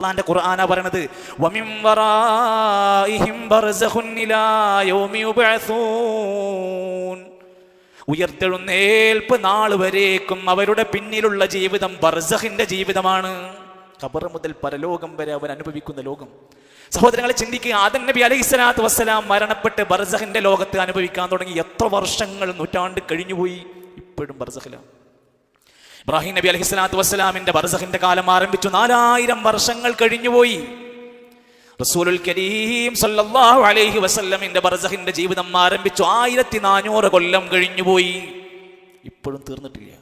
അള്ളാന്റെ ഖുർആന പറയണത് വമിൻ വറാഇഹിം ബർസഖുൻ ഇലാ യൗമി ഉയർത്തെഴുന്നേൽപ്പ് നാൾ വരേക്കും അവരുടെ പിന്നിലുള്ള ജീവിതം ബർസഖിന്റെ ജീവിതമാണ്. ഖബർ മുതൽ പരലോകം വരെ അവൻ അനുഭവിക്കുന്ന ലോകം. സഹോദരങ്ങളെ ചിന്തിക്കുക ആദം നബി അലൈഹി സ്വലാത്തു വസ്സലാം മരണപ്പെട്ട് ബർസഖിന്റെ ലോകത്ത് അനുഭവിക്കാൻ തുടങ്ങി. എത്ര വർഷങ്ങൾ നൂറ്റാണ്ട് കഴിഞ്ഞുപോയി. ഇപ്പോഴും ബർസഖിലാണ്. ഇബ്രാഹിം നബി അലഹിസ്ലാത്തു വസ്സലാമിന്റെ ബർസഹിന്റെ കാലം ആരംഭിച്ചു. നാലായിരം വർഷങ്ങൾ കഴിഞ്ഞുപോയി. റസൂലുൽ കരീം സല്ലല്ലാഹു അലൈഹി വസല്ലമിന്റെ ബർസഹിന്റെ ജീവിതം ആരംഭിച്ചു. ആയിരത്തി നാനൂറ് കൊല്ലം കഴിഞ്ഞുപോയി. ഇപ്പോഴും തീർന്നിട്ടില്ല.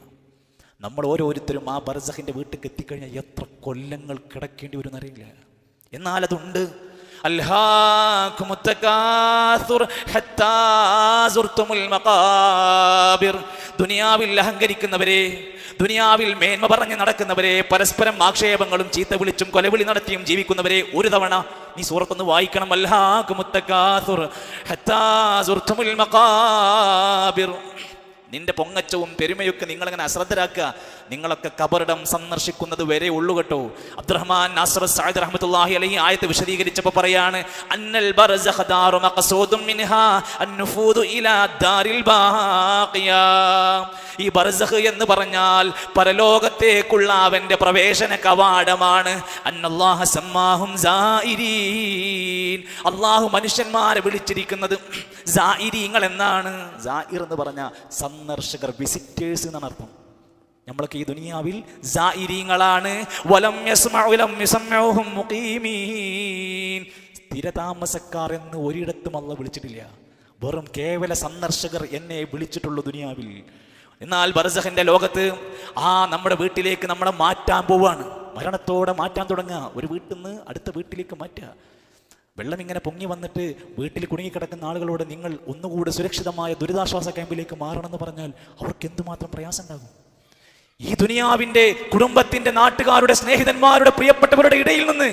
നമ്മൾ ഓരോരുത്തരും ആ ബർസഹിന്റെ വീട്ടിൽ എത്തിക്കഴിഞ്ഞാൽ എത്ര കൊല്ലങ്ങൾ കിടക്കേണ്ടി വരും എന്നറിയില്ല. എന്നാൽ അതുണ്ട്. ദുനിയാവിൽ അഹങ്കരിക്കുന്നവരെ ദുനിയാവിൽ മേന്മ പറഞ്ഞ് നടക്കുന്നവരെ പരസ്പരം ആക്ഷേപങ്ങളും ചീത്ത വിളിച്ചും കൊലവിളി നടത്തിയും ജീവിക്കുന്നവരെ ഒരു തവണ നീ സൂറത്തൊന്ന് വായിക്കണം. അൽഹാകുമു നിന്റെ പൊങ്ങച്ചവും പെരുമയൊക്കെ നിങ്ങളങ്ങനെ അശ്രദ്ധരാക്കുക? നിങ്ങളൊക്കെ കബറിടം സന്ദർശിക്കുന്നത് വരെ ഉള്ളു കേട്ടോ. അബ്ദുറഹ്മാൻ നാസർ സായിദ് റഹ്മത്തുള്ളാഹി അലൈഹി ആയത്ത് വിശദീകരിച്ചപ്പോൾ പറയാണ് അന്നൽ ബർസഖ ദാറു മിൻഹാ അന്നുഫൂദു ഇലാ ദാരിൽ ബാഖിയ. ഈ ബർസഖ് എന്ന് പറഞ്ഞാൽ പരലോകത്തേക്കുള്ള അവന്റെ പ്രവേശന കവാടമാണ്. അന്നല്ലാഹ സമ്മാഹും സായിരീൻ അള്ളാഹു മനുഷ്യന്മാരെ വിളിച്ചിരിക്കുന്നത്. സായിരീങ്ങൾ എന്നാണ് സായിർ എന്ന് പറഞ്ഞ സന്ദർശകർ വിസിറ്റേഴ്സ് എന്നാണ് അർത്ഥം. നമ്മളൊക്കെ ഈ ദുനിയാവിൽ മുഖീമീൻ. സ്ഥിരതാമസക്കാർ എന്ന് ഒരിടത്തും അല്ല വിളിച്ചിട്ടില്ല. വെറും കേവല സന്ദർശകർ എന്നെ വിളിച്ചിട്ടുള്ളൂ ദുനിയാവിൽ. എന്നാൽ ബർസഹന്റെ ലോകത്ത് ആ നമ്മുടെ വീട്ടിലേക്ക് നമ്മളെ മാറ്റാൻ പോവാണ്. മരണത്തോടെ മാറ്റാൻ തുടങ്ങുക. ഒരു വീട്ടിൽ നിന്ന് അടുത്ത വീട്ടിലേക്ക് മാറ്റുക. വെള്ളം ഇങ്ങനെ പൊങ്ങി വന്നിട്ട് വീട്ടിൽ കുടുങ്ങിക്കിടക്കുന്ന ആളുകളോട് നിങ്ങൾ ഒന്നുകൂടെ സുരക്ഷിതമായ ദുരിതാശ്വാസ ക്യാമ്പിലേക്ക് മാറണമെന്ന് പറഞ്ഞാൽ അവർക്ക് എന്തുമാത്രം പ്രയാസം ഉണ്ടാകും ഈ ദുനിയാവിന്റെ കുടുംബത്തിന്റെ നാട്ടുകാരുടെ സ്നേഹിതന്മാരുടെ പ്രിയപ്പെട്ടവരുടെ ഇടയിൽ നിന്ന്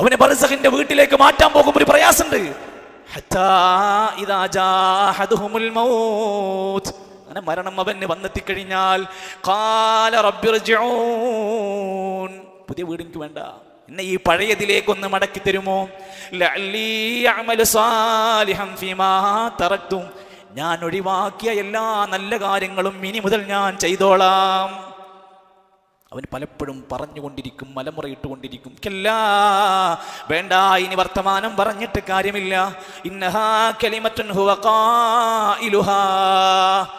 അവനെ ബർസഖിന്റെ വീട്ടിലേക്ക് മാറ്റാൻ പോകുമ്പോൾ ഒരു പ്രയാസമുണ്ട്. അങ്ങനെ മരണം അവന് വന്നെത്തിക്കഴിഞ്ഞാൽ പുതിയ വീട് വേണ്ട. എന്നെ ഈ പഴയതിലേക്കൊന്ന് മടക്കി തരുമോ? ഞാൻ ഒഴിവാക്കിയ എല്ലാ നല്ല കാര്യങ്ങളും ഇനി മുതൽ ഞാൻ ചെയ്തോളാം. അവൻ പലപ്പോഴും പറഞ്ഞുകൊണ്ടിരിക്കും മലമുറയിട്ടുകൊണ്ടിരിക്കും. കല്ലാ വേണ്ട ഇനി വർത്തമാനം പറഞ്ഞിട്ട് കാര്യമില്ല.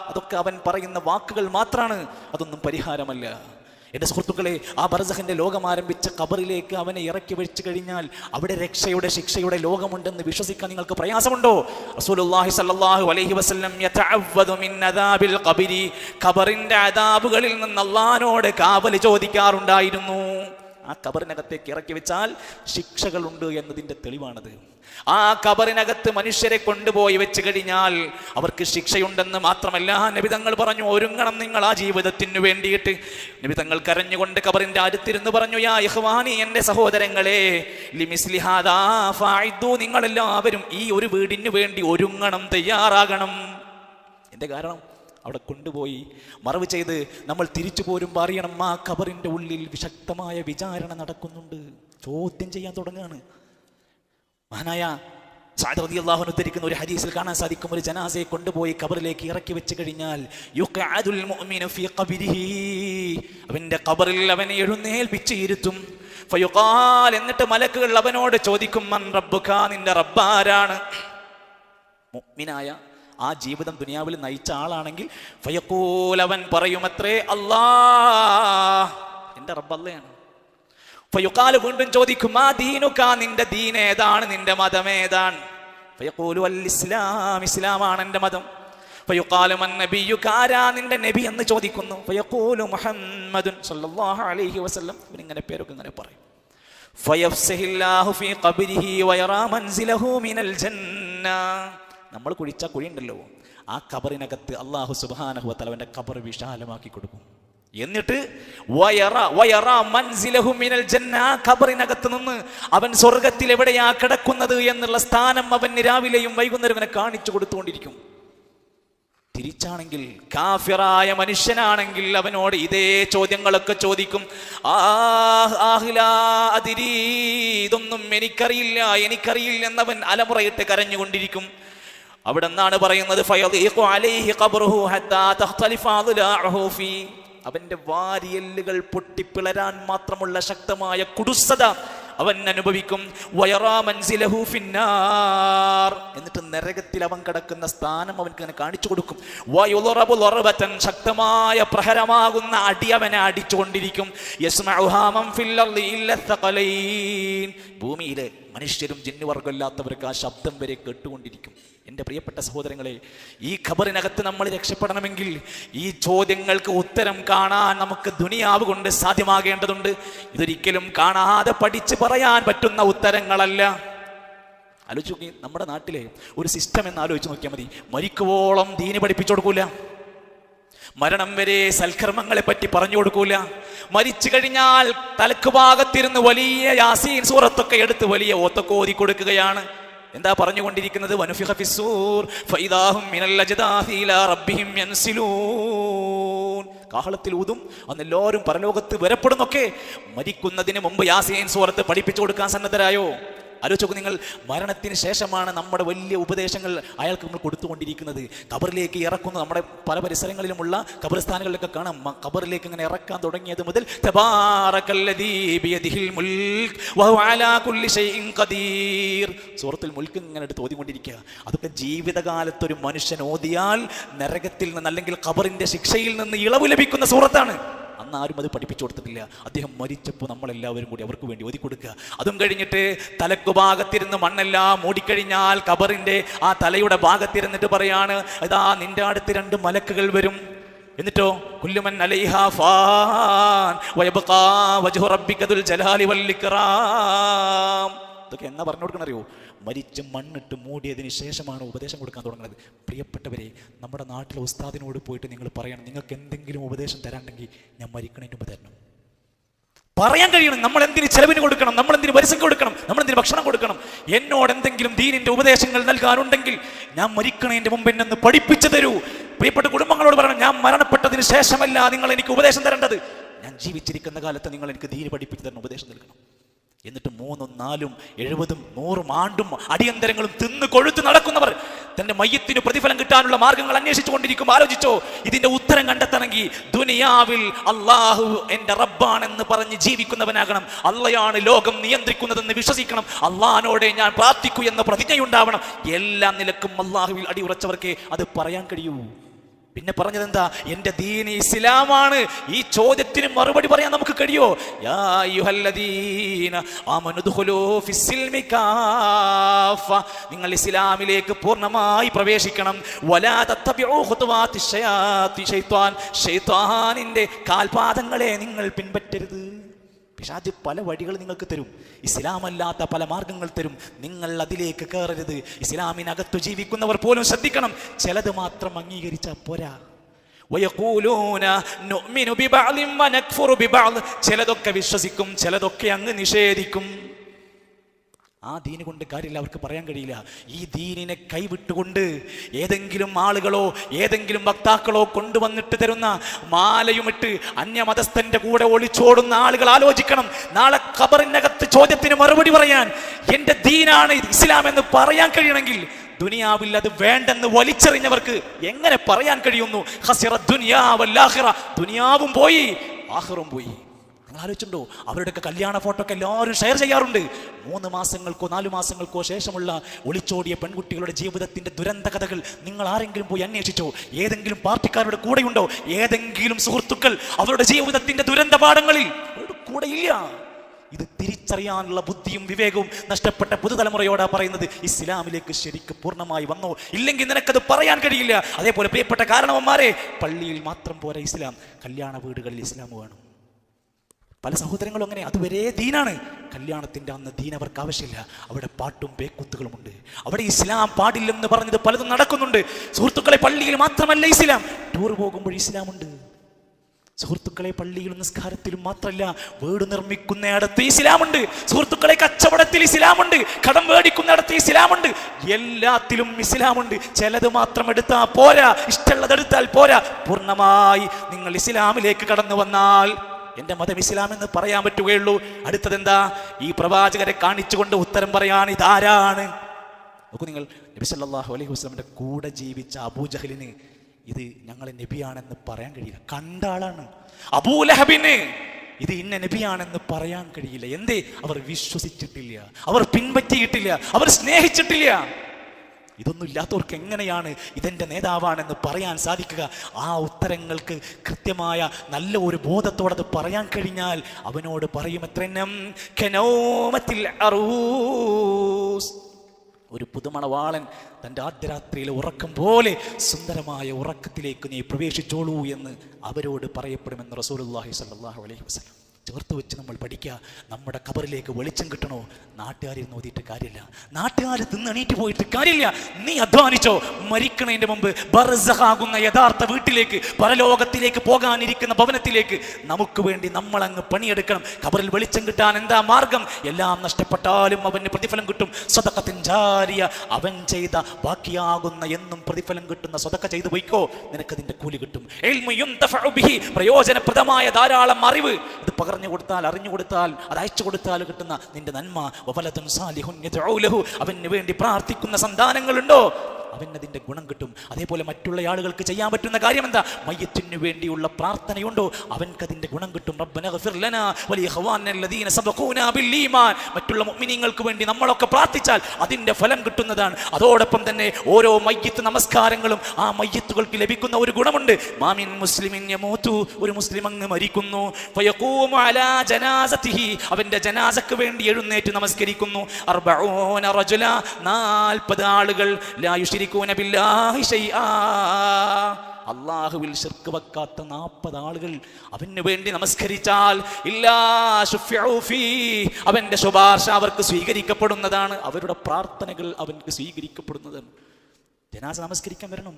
അതൊക്കെ അവൻ പറയുന്ന വാക്കുകൾ മാത്രമാണ് അതൊന്നും പരിഹാരമല്ല. എന്റെ സുഹൃത്തുക്കളെ ആ ബർസഹന്റെ ലോകം ആരംഭിച്ച കബറിലേക്ക് അവനെ ഇറക്കി വെച്ച് കഴിഞ്ഞാൽ അവിടെ രക്ഷയുടെ ശിക്ഷയുടെ ലോകമുണ്ടെന്ന് വിശ്വസിക്കാൻ നിങ്ങൾക്ക് പ്രയാസമുണ്ടോ? റസൂലുള്ളാഹി സ്വല്ലല്ലാഹു അലൈഹി വസല്ലം അദാബുകളിൽ നിന്ന് അള്ളാഹിനോട് കാവൽ ചോദിക്കാറുണ്ടായിരുന്നു. ആ കബറിനകത്തേക്ക് ഇറക്കി വെച്ചാൽ ശിക്ഷകളുണ്ട് എന്നതിന്റെ തെളിവാണത്. ആ കബറിനകത്ത് മനുഷ്യരെ കൊണ്ടുപോയി വെച്ച് കഴിഞ്ഞാൽ അവർക്ക് ശിക്ഷയുണ്ടെന്ന് മാത്രമല്ല നബിതങ്ങൾ പറഞ്ഞു ഒരുങ്ങണം നിങ്ങൾ ആ ജീവിതത്തിന് വേണ്ടിയിട്ട്. നബിതങ്ങൾ കരഞ്ഞുകൊണ്ട് കബറിന്റെ അടുത്തിരുന്ന് പറഞ്ഞു യാ യഹ്വാനി എന്റെ സഹോദരങ്ങളെ നിങ്ങളെല്ലാവരും ഈ ഒരു വീടിന് വേണ്ടി ഒരുങ്ങണം തയ്യാറാകണം. എന്റെ കാരണം? അവിടെ കൊണ്ടുപോയി. മറവ് ചെയ്ത് നമ്മൾ തിരിച്ചു പോരുമ്പോൾ അറിയണം ആ ഖബറിന്റെ ഉള്ളിൽ വിശക്തമായ വിചാരണ നടക്കുന്നുണ്ട്. ചോദ്യം ചെയ്യാൻ തുടങ്ങുകയാണ് മഹാനായ സാദ് റളിയല്ലാഹു ഉദ്ധരിക്കുന്ന ഒരു ഹദീസിൽ കാണാൻ സാധിക്കും. ഒരു ജനാസയെ കൊണ്ടുപോയി കബറിലേക്ക് ഇറക്കി വെച്ച് കഴിഞ്ഞാൽ അവന്റെ കബറിൽ അവനെ എഴുന്നേൽപ്പിച്ച് ഇരുത്തും. എന്നിട്ട് മലക്കുകൾ അവനോട് ചോദിക്കും മൻ റബ്ബുക? നിന്റെ റബ്ബാരാണ് മുഅ്മിനായ ആ ജീവിതം ദുനിയാവിൽ നയിച്ച ആളാണെങ്കിൽ ഫയക്കൂലവൻ പറയുമത്രേ അല്ലാ എന്റെ റബ്ബല്ലയാണ് ഫയുക്കാൽ വീണ്ടും ചോദിക്കും ആ ദീനുക്ക നിന്റെ ദീൻ ഏതാണ്? നിന്റെ മതം ഏതാണ്? ഫയക്കൂലു അൽ ഇസ്ലാം ഇസ്ലാമാണ് എന്റെ മതം. ഫയുക്കാലു മൻ നബിയുക നിന്റെ നബി എന്ന് ചോദിക്കുന്നു. ഫയക്കൂലു മുഹമ്മദുൻ സല്ലല്ലാഹു അലൈഹി വസല്ലം. ഇവനിങ്ങനെ പേരൊക്കെ ഇങ്ങനെ പറയും. ഫയഫ്സഹില്ലാഹു ഫീ ഖബരിഹി വയറാ മൻസിലഹു മിനൽ ജന്ന. നമ്മൾ കുഴിച്ച കുഴിയുണ്ടല്ലോ ആ കബറിനകത്ത് അള്ളാഹു സുബാനഹു തലവന്റെ കബർ വിശാലമാക്കി കൊടുക്കും. എന്നിട്ട് ഖബറിനകത്ത് നിന്ന് അവൻ സ്വർഗത്തിൽ എവിടെയാ കിടക്കുന്നത് എന്നുള്ള സ്ഥാനം അവൻ രാവിലെയും വൈകുന്നേരം അവനെ കാണിച്ചു കൊടുത്തുകൊണ്ടിരിക്കും. തിരിച്ചാണെങ്കിൽ കാഫിറായ മനുഷ്യനാണെങ്കിൽ അവനോട് ഇതേ ചോദ്യങ്ങളൊക്കെ ചോദിക്കും. ഇതൊന്നും എനിക്കറിയില്ല എനിക്കറിയില്ല എന്നവൻ അലമുറയിട്ട് കരഞ്ഞുകൊണ്ടിരിക്കും. അവിടെ നിന്നാണ് പറയുന്നത് അവന്റെ വാരിയല്ലുകൾ പൊട്ടിപ്പിളരാൻ മാത്രമുള്ള ശക്തമായ കുടുസത അവൻ അനുഭവിക്കും. എന്നിട്ട് നരകത്തിൽ അവൻ കിടക്കുന്ന സ്ഥാനം അവൻക്ക് അങ്ങനെ കാണിച്ചു കൊടുക്കും. ശക്തമായ പ്രഹരമാകുന്ന അടി അവനെ അടിച്ചുകൊണ്ടിരിക്കും. ഭൂമിയിലെ മനുഷ്യരും ജിന്നുവർഗമില്ലാത്തവർക്ക് ആ ശബ്ദം വരെ കേട്ടുകൊണ്ടിരിക്കും. എന്റെ പ്രിയപ്പെട്ട സഹോദരങ്ങളെ ഈ ഖബറിനകത്ത് നമ്മൾ രക്ഷപ്പെടണമെങ്കിൽ ഈ ചോദ്യങ്ങൾക്ക് ഉത്തരം കാണാൻ നമുക്ക് ദുനിയാവ് കൊണ്ട് സാധ്യമാകേണ്ടതുണ്ട്. ഇതൊരിക്കലും കാണാതെ പഠിച്ച് പറയാൻ പറ്റുന്ന ഉത്തരങ്ങളല്ല. ആലോചിച്ച് നോക്കി നമ്മുടെ നാട്ടിലെ ഒരു സിസ്റ്റം എന്ന് ആലോചിച്ച് നോക്കിയാൽ മതി. മരിക്കുവോളം ദീനി പഠിപ്പിച്ചു കൊടുക്കൂല. മരണം വരെ സൽക്കർമ്മങ്ങളെ പറ്റി പറഞ്ഞു കൊടുക്കൂല. മരിച്ചു കഴിഞ്ഞാൽ തലക്ക് ഭാഗത്തിരുന്ന് വലിയ യാസീൻ സൂറത്തൊക്കെ എടുത്ത് വലിയ ഓത്തൊക്കെ ഓതി കൊടുക്കുകയാണ്. എന്താ പറഞ്ഞുകൊണ്ടിരിക്കുന്നത്? കാഹളത്തിൽ ഊതും അന്ന് എല്ലാവരും പരലോകത്ത് വരപ്പെടുന്നൊക്കെ മരിക്കുന്നതിന് മുമ്പ് യാസീൻ സൂറത്ത് പഠിപ്പിച്ചു കൊടുക്കാൻ സന്നദ്ധരായോ? ആലോചിച്ചു നിങ്ങൾ മരണത്തിന് ശേഷമാണ് നമ്മുടെ വലിയ ഉപദേശങ്ങൾ അയാൾക്ക് നമ്മൾ കൊടുത്തുകൊണ്ടിരിക്കുന്നത്. കബറിലേക്ക് ഇറക്കുന്ന നമ്മുടെ പല പരിസരങ്ങളിലുമുള്ള കബറിസ്ഥാനങ്ങളിലൊക്കെ കാണാം. കബറിലേക്ക് ഇങ്ങനെ ഇറക്കാൻ തുടങ്ങിയത് മുതൽ സുഹൃത്തിൽ മുൽക്ക് ഇങ്ങനെ എടുത്ത് ഓതിക്കൊണ്ടിരിക്കുക. അതൊക്കെ ജീവിതകാലത്ത് ഒരു മനുഷ്യൻ ഓതിയാൽ നരകത്തിൽ നിന്ന് അല്ലെങ്കിൽ ഖബറിന്റെ ശിക്ഷയിൽ നിന്ന് ഇളവ് ലഭിക്കുന്ന സൂറത്താണ്. അന്ന് ആരും അത് പഠിപ്പിച്ചു കൊടുത്തിട്ടില്ല. അദ്ദേഹം മരിച്ചപ്പോൾ നമ്മളെല്ലാവരും കൂടി അവർക്ക് വേണ്ടി ഒതുക്കി കൊടുക്കുക. അതും കഴിഞ്ഞിട്ട് തലക്കു ഭാഗത്തിരുന്ന് മണ്ണെല്ലാം മൂടിക്കഴിഞ്ഞാൽ കബറിന്റെ ആ തലയുടെ ഭാഗത്തിരുന്നിട്ട് പറയാണ് ഇതാ നിന്റെ അടുത്ത് രണ്ട് മലക്കുകൾ വരും. എന്നിട്ടോ കുല്ലുമൻ അലൈഹ ഫാൻ വയബ്ഖാ വജ്ഹു റബ്ബിക ജലാലി വൽ ഇക്റാം ഇതൊക്കെ എന്നാ പറഞ്ഞു കൊടുക്കണം അറിയോ? മരിച്ച് മണ്ണിട്ട് മൂടിയതിന് ശേഷമാണ് ഉപദേശം കൊടുക്കാൻ തുടങ്ങുന്നത്. പ്രിയപ്പെട്ടവരെ നമ്മുടെ നാട്ടിലെ ഉസ്താദിനോട് പോയിട്ട് നിങ്ങൾ പറയണം. നിങ്ങൾക്ക് എന്തെങ്കിലും ഉപദേശം തരാണ്ടെങ്കിൽ ഞാൻ മരിക്കണതിന് മുമ്പ് തരണം. പറയാൻ കഴിയണം. നമ്മൾ എന്തിന് ചെലവിന് കൊടുക്കണം? നമ്മൾ എന്തിന് പരസ്യം കൊടുക്കണം? നമ്മൾ എന്തിന് ഭക്ഷണം കൊടുക്കണം? എന്നോട് എന്തെങ്കിലും ദീനിന്റെ ഉപദേശങ്ങൾ നൽകാനുണ്ടെങ്കിൽ ഞാൻ മരിക്കണതിന്റെ മുമ്പ് എന്നെ പഠിപ്പിച്ചു തരൂ. പ്രിയപ്പെട്ട കുടുംബങ്ങളോട് പറയണം ഞാൻ മരണപ്പെട്ടതിന് ശേഷമല്ല നിങ്ങൾ എനിക്ക് ഉപദേശം തരേണ്ടത്. ഞാൻ ജീവിച്ചിരിക്കുന്ന കാലത്ത് നിങ്ങൾ എനിക്ക് ദീന് പഠിപ്പിച്ചു തരണം ഉപദേശം നൽകണം. എന്നിട്ട് മൂന്നും നാലും എഴുപതും നൂറും ആണ്ടും അടിയന്തരങ്ങളും തിന്ന് കൊഴുത്ത് നടക്കുന്നവർ തന്റെ മയ്യത്തിന് പ്രതിഫലം കിട്ടാനുള്ള മാർഗങ്ങൾ അന്വേഷിച്ചു കൊണ്ടിരിക്കും. ആലോചിച്ചോ ഇതിന്റെ ഉത്തരം കണ്ടെത്തണമെങ്കിൽ ദുനിയാവിൽ അള്ളാഹു എന്റെ റബ്ബാണെന്ന് പറഞ്ഞ് ജീവിക്കുന്നവനാകണം. അള്ളയാണ് ലോകം നിയന്ത്രിക്കുന്നതെന്ന് വിശ്വസിക്കണം. അള്ളഹാനോടെ ഞാൻ പ്രാർത്ഥിക്കൂ എന്ന പ്രതിജ്ഞയുണ്ടാവണം. എല്ലാ നിലക്കും അള്ളാഹുവിൽ അടിയുറച്ചവർക്ക് അത് പറയാൻ കഴിയൂ. പിന്നെ പറഞ്ഞത് എന്താ എന്റെ ദീൻ ഇസ്ലാമാണ്. ഈ ചോദ്യത്തിന് മറുപടി പറയാൻ നമുക്ക് കഴിയോ? നിങ്ങൾ ഇസ്ലാമിലേക്ക് പൂർണമായി പ്രവേശിക്കണം. വലാ തത്തബിഉ ഖുതുവാത്തി ശയാത്തി ശൈത്വാൻ. ശൈത്വാനിന്റെ കാൽപാദങ്ങളെ നിങ്ങൾ പിൻപറ്റരുത്. പിശാജ് പല വഴികൾ നിങ്ങൾക്ക് തരും. ഇസ്ലാമല്ലാത്ത പല മാർഗങ്ങൾ തരും. നിങ്ങൾ അതിലേക്ക് കയറരുത്. ഇസ്ലാമിനകത്ത് ജീവിക്കുന്നവർ പോലും ശ്രദ്ധിക്കണം. ചിലത് മാത്രം അംഗീകരിച്ച പോരാ. ചിലതൊക്കെ വിശ്വസിക്കും ചിലതൊക്കെ അങ്ങ് നിഷേധിക്കും. ആ ദീന് കൊണ്ട് കാര്യമില്ല അവർക്ക് പറയാൻ കഴിയില്ല. ഈ ദീനിനെ കൈവിട്ടുകൊണ്ട് ഏതെങ്കിലും ആളുകളോ ഏതെങ്കിലും വക്താക്കളോ കൊണ്ടുവന്നിട്ട് തരുന്ന മാലയുമിട്ട് അന്യമതസ്ഥന്റെ കൂടെ ഒളിച്ചോടുന്ന ആളുകൾ ആലോചിക്കണം. നാളെ ഖബറിനകത്ത് ചോദ്യത്തിന് മറുപടി പറയാൻ എന്റെ ദീനാണ് ഇസ്ലാം എന്ന് പറയാൻ കഴിയണമെങ്കിൽ ദുനിയാവിൽ അത് വേണ്ടെന്ന് വലിച്ചെറിഞ്ഞവർക്ക് എങ്ങനെ പറയാൻ കഴിയുന്നു? ഹസിറ ദുനിയാവല്ലാഹിറ ദുനിയാവും പോയി ആഹിറും പോയി. നിങ്ങൾ ആലോചിച്ചിട്ടുണ്ടോ? അവരുടെയൊക്കെ കല്യാണ ഫോട്ടോ ഒക്കെ എല്ലാവരും ഷെയർ ചെയ്യാറുണ്ട്. മൂന്ന് മാസങ്ങൾക്കോ നാലു മാസങ്ങൾക്കോ ശേഷമുള്ള ഒളിച്ചോടിയ പെൺകുട്ടികളുടെ ജീവിതത്തിന്റെ ദുരന്ത കഥകൾ നിങ്ങൾ ആരെങ്കിലും പോയി അന്വേഷിച്ചോ? ഏതെങ്കിലും പാർട്ടിക്കാരുടെ കൂടെയുണ്ടോ? ഏതെങ്കിലും സുഹൃത്തുക്കൾ അവരുടെ ജീവിതത്തിന്റെ ദുരന്ത പാഠങ്ങളിൽ? കൂടെ ഇല്ല ഇത് തിരിച്ചറിയാനുള്ള ബുദ്ധിയും വിവേകവും നഷ്ടപ്പെട്ട പുതുതലമുറയോടാ പറയുന്നത് ഇസ്ലാമിലേക്ക് ശരിക്ക് പൂർണമായി വന്നോ? ഇല്ലെങ്കിൽ നിനക്കത് പറയാൻ കഴിയില്ല. അതേപോലെ പ്രിയപ്പെട്ട കാരണവന്മാരെ പള്ളിയിൽ മാത്രം പോരാ ഇസ്ലാം. കല്യാണ വീടുകളിൽ ഇസ്ലാം വേണം. പല സഹോദരങ്ങളും അങ്ങനെ അതുവരെ ദീനാണ്. കല്യാണത്തിന്റെ അന്ന് ദീൻ അവർക്ക് ആവശ്യമില്ല. അവിടെ പാട്ടും പേക്കുത്തുകളുമുണ്ട് അവിടെ ഇസ്ലാം പാടില്ലെന്ന് പറഞ്ഞത് പലതും നടക്കുന്നുണ്ട്. സുഹൃത്തുക്കളെ പള്ളിയിൽ മാത്രമല്ല ഇസ്ലാം. ടൂർ പോകുമ്പോൾ ഇസ്ലാമുണ്ട്. സുഹൃത്തുക്കളെ പള്ളിയിൽ നിസ്കാരത്തിലും മാത്രമല്ല വീട് നിർമ്മിക്കുന്നിടത്ത് ഇസ്ലാമുണ്ട്. സുഹൃത്തുക്കളെ കച്ചവടത്തിൽ ഇസ്ലാമുണ്ട്. കടം മേടിക്കുന്നിടത്ത് ഇസ്ലാമുണ്ട്. എല്ലാത്തിലും ഇസ്ലാമുണ്ട്. ചിലത് മാത്രം എടുത്താൽ പോരാ. ഇഷ്ടമുള്ളത് എടുത്താൽ പോരാ. പൂർണമായി നിങ്ങൾ ഇസ്ലാമിലേക്ക് കടന്നു വന്നാൽ എന്റെ മതം ഇസ്ലാം എന്ന് പറയാൻ പറ്റുകയുള്ളൂ. അടുത്തതെന്താ? ഈ പ്രവാചകരെ കാണിച്ചുകൊണ്ട് ഉത്തരം പറയാൻ ഇതാരാണ്? നോക്കൂ നിങ്ങൾ നബി സല്ലല്ലാഹു അലൈഹി വസല്ലമയുടെ കൂടെ ജീവിച്ച അബൂജഹലിന് ഇത് ഞങ്ങളെ നബിയാണെന്ന് പറയാൻ കഴിയില്ല. കണ്ട ആളാണ്. അബൂലഹബിന് ഇത് ഇന്ന നബിയാണെന്ന് പറയാൻ കഴിയില്ല. എന്തേ? അവർ വിശ്വസിച്ചിട്ടില്ല. അവർ പിൻപറ്റിയിട്ടില്ല. അവർ സ്നേഹിച്ചിട്ടില്ല. ഇതൊന്നും ഇല്ലാത്തവർക്ക് എങ്ങനെയാണ് ഇതെന്റെ നേതാവാണെന്ന് പറയാൻ സാധിക്കുക? ആ ഉത്തരങ്ങൾക്ക് കൃത്യമായ നല്ല ഒരു ബോധത്തോടെ പറയാൻ കഴിഞ്ഞാൽ അവനോട് പറയുമത്രന്നം കനോമത്തിൽ അറൂസ്. ഒരു പുതുമണവാളൻ തന്റെ ആദ്യരാത്രിയിലെ ഉറക്കം പോലെ സുന്ദരമായ ഉറക്കത്തിലേക്ക് നീ പ്രവേശിച്ചോളൂ എന്ന് അവരോട് പറയപ്പെടുമെന്ന് റസൂലുള്ളാഹി സ്വല്ലല്ലാഹു അലൈഹി വസല്ലം. ചേർത്ത് വെച്ച് നമ്മൾ പഠിക്കുക. നമ്മുടെ കബറിലേക്ക് വെളിച്ചം കിട്ടണോ? നാട്ടുകാരിൽ നോതിയിട്ട് കാര്യമില്ല. നാട്ടുകാർ തിന്നെണീറ്റ് പോയിട്ട് കാര്യമില്ല. നീ അധ്വാനിച്ചോ? മരിക്കണതിന്റെ മുമ്പ് ബർസഹാകുന്ന യഥാർത്ഥ വീട്ടിലേക്ക് പരലോകത്തിലേക്ക് പോകാനിരിക്കുന്ന ഭവനത്തിലേക്ക് നമുക്ക് വേണ്ടി നമ്മൾ അങ്ങ് പണിയെടുക്കണം. കബറിൽ വെളിച്ചം കിട്ടാൻ എന്താ മാർഗം? എല്ലാം നഷ്ടപ്പെട്ടാലും അവന് പ്രതിഫലം കിട്ടും. സ്വതക്കത്തിൻ ജാരിയ അവൻ ചെയ്ത ബാക്കിയാകുന്ന എന്നും പ്രതിഫലം കിട്ടുന്ന സ്വതക്ക ചെയ്തു പോയിക്കോ. നിനക്കതിന്റെ കൂലി കിട്ടും. പ്രയോജനപ്രദമായ ധാരാളം അറിവ്. ഇത് പകർന്നു കൊടുത്താൽ അറിഞ്ഞു കൊടുത്താൽ അത് അയച്ചു കൊടുത്താൽ കിട്ടുന്ന നിന്റെ നന്മ. അവന് വേണ്ടി പ്രാർത്ഥിക്കുന്ന സന്താനങ്ങളുണ്ടോ അവനതിന്റെ ഗുണം കിട്ടും. അതേപോലെ മറ്റുള്ള ആളുകൾക്ക് ചെയ്യാൻ പറ്റുന്ന കാര്യം എന്താ മയ്യത്തിന് വേണ്ടിയുള്ള പ്രാർത്ഥനയുണ്ടോ? അവൻക്കതിന്റെ ഗുണം കിട്ടും. മറ്റുള്ള മുഅ്മിനീങ്ങൾക്ക് വേണ്ടി നമ്മളൊക്കെ പ്രാർത്ഥിച്ചാൽ അതിന്റെ ഫലം കിട്ടുന്നതാണ്. അതോടൊപ്പം തന്നെ ഓരോ മയ്യത്ത് നമസ്കാരങ്ങളും ആ മയ്യത്തുകൾക്ക് ലഭിക്കുന്ന ഒരു ഗുണമുണ്ട്. മാമിൻ മുസ്ലിമിൻ യമൂതു. ഒരു മുസ്ലിം അങ്ങ് മരിക്കുന്നു. അവന്റെ ജനാസക്ക് വേണ്ടി എഴുന്നേറ്റ് നമസ്കരിക്കുന്നു. 40 ആളുകൾ യുശ്രികൂന ബില്ലാഹി അള്ളാഹുവിൽ ശിർക്ക് വെക്കാത്ത നാൽപ്പത് ആളുകൾ അവന് വേണ്ടി നമസ്കരിച്ചാൽ ഇല്ലാ. അവന്റെ ശുപാർശ അവർക്ക് സ്വീകരിക്കപ്പെടുന്നതാണ്. അവരുടെ പ്രാർത്ഥനകൾ അവൻക്ക് സ്വീകരിക്കപ്പെടുന്നതാണ്. ജനാസ നമസ്കരിക്കാൻ വരണം.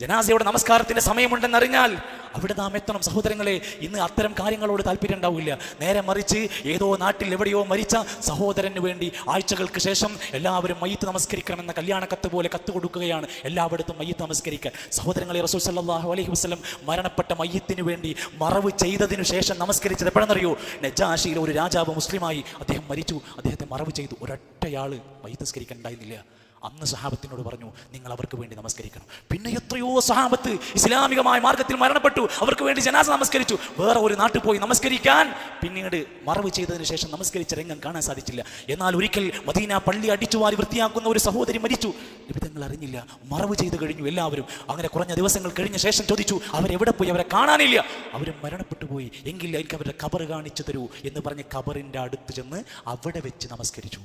ജനാസയുടെ നമസ്കാരത്തിന്റെ സമയമുണ്ടെന്നറിഞ്ഞാൽ അവിടെ നാം എത്തണം. സഹോദരങ്ങളെ ഇന്ന് അത്തരം കാര്യങ്ങളോട് താല്പര്യം ഉണ്ടാവില്ല. നേരെ മറിച്ച് ഏതോ നാട്ടിൽ എവിടെയോ മരിച്ച സഹോദരന് വേണ്ടി ആഴ്ചകൾക്ക് ശേഷം എല്ലാവരും മയ്യത്ത് നമസ്കരിക്കണമെന്ന കല്യാണ കത്ത് പോലെ കത്ത് കൊടുക്കുകയാണ്. എല്ലായിടത്തും മയ്യത്ത് നമസ്കരിക്കുക സഹോദരങ്ങളെ റസൂൽ സല്ലാഹു അലൈഹി വസ്ലം മരണപ്പെട്ട മയ്യത്തിന് വേണ്ടി മറവ് ചെയ്തതിനു ശേഷം നമസ്കരിച്ചത് എപ്പോഴെന്നറിയോ? നജാഷിയിലെ ഒരു രാജാവ് മുസ്ലിമായി അദ്ദേഹം മരിച്ചു. അദ്ദേഹത്തെ മറവ് ചെയ്തു. ഒരൊറ്റയാൾ മയ്യത്ത് നമസ്കരിക്കാൻ ഉണ്ടായിരുന്നില്ല. അന്ന് സഹാബത്തിനോട് പറഞ്ഞു നിങ്ങൾ അവർക്ക് വേണ്ടി നമസ്കരിക്കണം. പിന്നെ എത്രയോ സഹാബത്ത് ഇസ്ലാമികമായ മാർഗത്തിൽ മരണപ്പെട്ടു. അവർക്ക് വേണ്ടി ജനാസ നമസ്കരിച്ചു. വേറെ ഒരു നാട്ടിൽ പോയി നമസ്കരിക്കാൻ പിന്നീട് മറവ് ചെയ്തതിന് ശേഷം നമസ്കരിച്ച രംഗം കാണാൻ സാധിച്ചില്ല. എന്നാൽ ഒരിക്കൽ മദീന പള്ളി അടിച്ചുവാരി വൃത്തിയാക്കുന്ന ഒരു സഹോദരി മരിച്ചു. നിബിധങ്ങൾ അറിഞ്ഞില്ല. മറവ് ചെയ്ത് കഴിഞ്ഞു എല്ലാവരും. അങ്ങനെ കുറഞ്ഞ ദിവസങ്ങൾ കഴിഞ്ഞ ശേഷം ചോദിച്ചു അവരെവിടെ പോയി? അവരെ കാണാനില്ല. അവർ മരണപ്പെട്ടു പോയി. എങ്കിൽ എനിക്ക് അവരുടെ കബർ കാണിച്ചു തരൂ എന്ന് പറഞ്ഞ് കബറിന്റെ അടുത്ത് ചെന്ന് അവിടെ വെച്ച് നമസ്കരിച്ചു.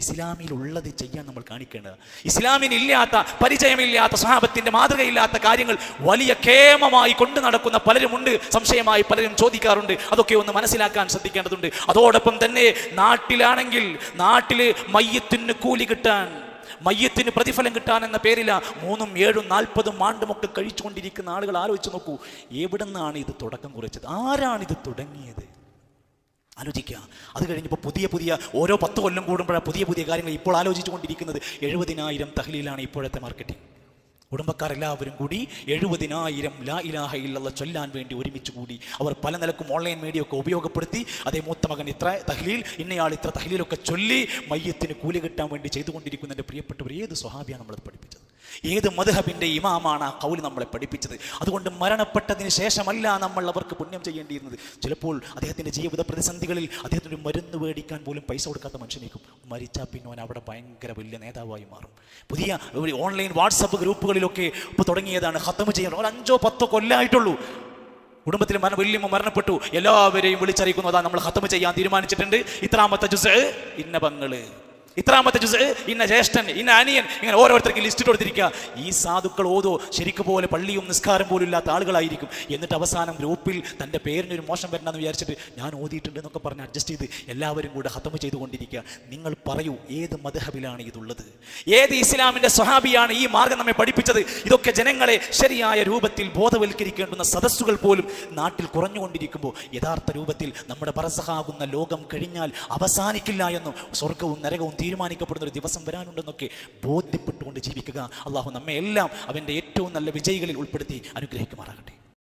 ഇസ്ലാമിൽ ഉള്ളത് ചെയ്യാൻ നമ്മൾ കാണിക്കേണ്ടത് ഇസ്ലാമിനില്ലാത്ത പരിചയമില്ലാത്ത സ്വഹാബത്തിന്റെ മാതൃകയില്ലാത്ത കാര്യങ്ങൾ വലിയ കേമമായി കൊണ്ടു നടക്കുന്ന പലരുമുണ്ട്. സംശയമായി പലരും ചോദിക്കാറുണ്ട്. അതൊക്കെ ഒന്ന് മനസ്സിലാക്കാൻ ശ്രദ്ധിക്കേണ്ടതുണ്ട്. അതോടൊപ്പം തന്നെ നാട്ടിലാണെങ്കിൽ നാട്ടിൽ മയ്യത്തിന് കൂലി കിട്ടാൻ മയ്യത്തിന് പ്രതിഫലം കിട്ടാൻ എന്ന പേരില മൂന്നും ഏഴും നാൽപ്പതും ആണ്ടുമൊക്കെ കഴിച്ചുകൊണ്ടിരിക്കുന്ന ആളുകൾ ആലോചിച്ച് നോക്കൂ. എവിടെ നിന്നാണ് ഇത് തുടക്കം കുറിച്ചത്? ആരാണിത് തുടങ്ങിയത്? ആലോചിക്കുക. അത് കഴിഞ്ഞപ്പോൾ പുതിയ പുതിയ ഓരോ പത്ത് കൊല്ലം കൂടുമ്പോഴാണ് പുതിയ പുതിയ കാര്യങ്ങൾ ഇപ്പോൾ ആലോചിച്ചുകൊണ്ടിരിക്കുന്നത്. എഴുപതിനായിരം തഹലിലാണ് ഇപ്പോഴത്തെ മാർക്കറ്റിംഗ് കുടുംബക്കാരെല്ലാവരും കൂടി എഴുപതിനായിരം ലാ ഇലാഹ ഇല്ലല്ല ചൊല്ലാൻ വേണ്ടി ഒരുമിച്ച് കൂടി അവർ പല നിലക്കും ഓൺലൈൻ മീഡിയ ഒക്കെ ഉപയോഗപ്പെടുത്തി. അതേ മൂത്ത മകൻ ഇത്ര തഹ്ലീൽ ഇന്നയാൾ ഇത്ര തഹ്ലീലൊക്കെ ചൊല്ലി മയ്യത്തിന് കൂലി കിട്ടാൻ വേണ്ടി ചെയ്തുകൊണ്ടിരിക്കുന്ന എന്റെ പ്രിയപ്പെട്ടവർ ഏത് സ്വഹാബിയാണ് നമ്മളത് പഠിപ്പിച്ചത്? ഏത് മധുഹബിന്റെ ഇമാമാണ് ആ കൗൽ നമ്മളെ പഠിപ്പിച്ചത്? അതുകൊണ്ട് മരണപ്പെട്ടതിന് ശേഷമല്ല നമ്മൾ അവർക്ക് പുണ്യം ചെയ്യേണ്ടിയിരുന്നത്. ചിലപ്പോൾ അദ്ദേഹത്തിന്റെ ജീവിത പ്രതിസന്ധികളിൽ അദ്ദേഹത്തിന് മരുന്ന് മേടിക്കാൻ പോലും പൈസ കൊടുക്കാത്ത മനുഷ്യനേക്കും. മരിച്ചാൽ പിന്നെ അവൻ അവിടെ ഭയങ്കര വലിയ നേതാവായി മാറും. പുതിയ ഓൺലൈൻ വാട്സപ്പ് ഗ്രൂപ്പുകളിലൊക്കെ ഇപ്പോൾ തുടങ്ങിയതാണ്. ഹത്തമ് ചെയ്യാൻ ഒരു അഞ്ചോ പത്തോ കൊല്ലമായിട്ടുള്ളൂ കുടുംബത്തിൽ മരണ വലിയ മരണപ്പെട്ടു. എല്ലാവരെയും വിളിച്ചറിയിക്കുന്നതാണ് നമ്മൾ ഹത്തമ് ചെയ്യാൻ തീരുമാനിച്ചിട്ടുണ്ട്. ഇത്രാമത്തെ ജുസ് ഇന്ന പങ്ങൾ ഇത്രാമത്തെ ജുസ് ഇന്ന ജ്യേഷ്ഠൻ ഇന്ന അനിയൻ ഇങ്ങനെ ഓരോരുത്തർക്ക് ലിസ്റ്റ് കൊടുത്തിരിക്കുക. ഈ സാധുക്കൾ ഓതോ ശരിക്കും പോലെ പള്ളിയും നിസ്കാരം പോലും ഇല്ലാത്ത ആളുകളായിരിക്കും. എന്നിട്ട് അവസാനം ഗ്രൂപ്പിൽ തന്റെ പേരിനൊരു മോശം വരണമെന്ന് വിചാരിച്ചിട്ട് ഞാൻ ഓതിയിട്ടുണ്ട് എന്നൊക്കെ പറഞ്ഞ് അഡ്ജസ്റ്റ് ചെയ്ത് എല്ലാവരും കൂടെ ഹത്തമ ചെയ്തുകൊണ്ടിരിക്കുക. നിങ്ങൾ പറയൂ ഏത് മധഹബിലാണ് ഇതുള്ളത്? ഏത് ഇസ്ലാമിന്റെ സ്വഹാബിയാണ് ഈ മാർഗം നമ്മെ പഠിപ്പിച്ചത്? ഇതൊക്കെ ജനങ്ങളെ ശരിയായ രൂപത്തിൽ ബോധവൽക്കരിക്കേണ്ടുന്ന സദസ്സുകൾ പോലും നാട്ടിൽ കുറഞ്ഞുകൊണ്ടിരിക്കുമ്പോൾ യഥാർത്ഥ രൂപത്തിൽ നമ്മുടെ പറസഹാകുന്ന ലോകം കഴിഞ്ഞാൽ അവസാനിക്കില്ല എന്നും സ്വർഗവും നരകവും തീരുമാനിക്കപ്പെടുന്ന ഒരു ദിവസം വരാനുണ്ടെന്നൊക്കെ ബോധ്യപ്പെട്ടുകൊണ്ട് ജീവിക്കുക. അള്ളാഹു നമ്മെ എല്ലാം അവന്റെ ഏറ്റവും നല്ല വിജയികളിൽ ഉൾപ്പെടുത്തി അനുഗ്രഹിക്കുമാറാകട്ടെ.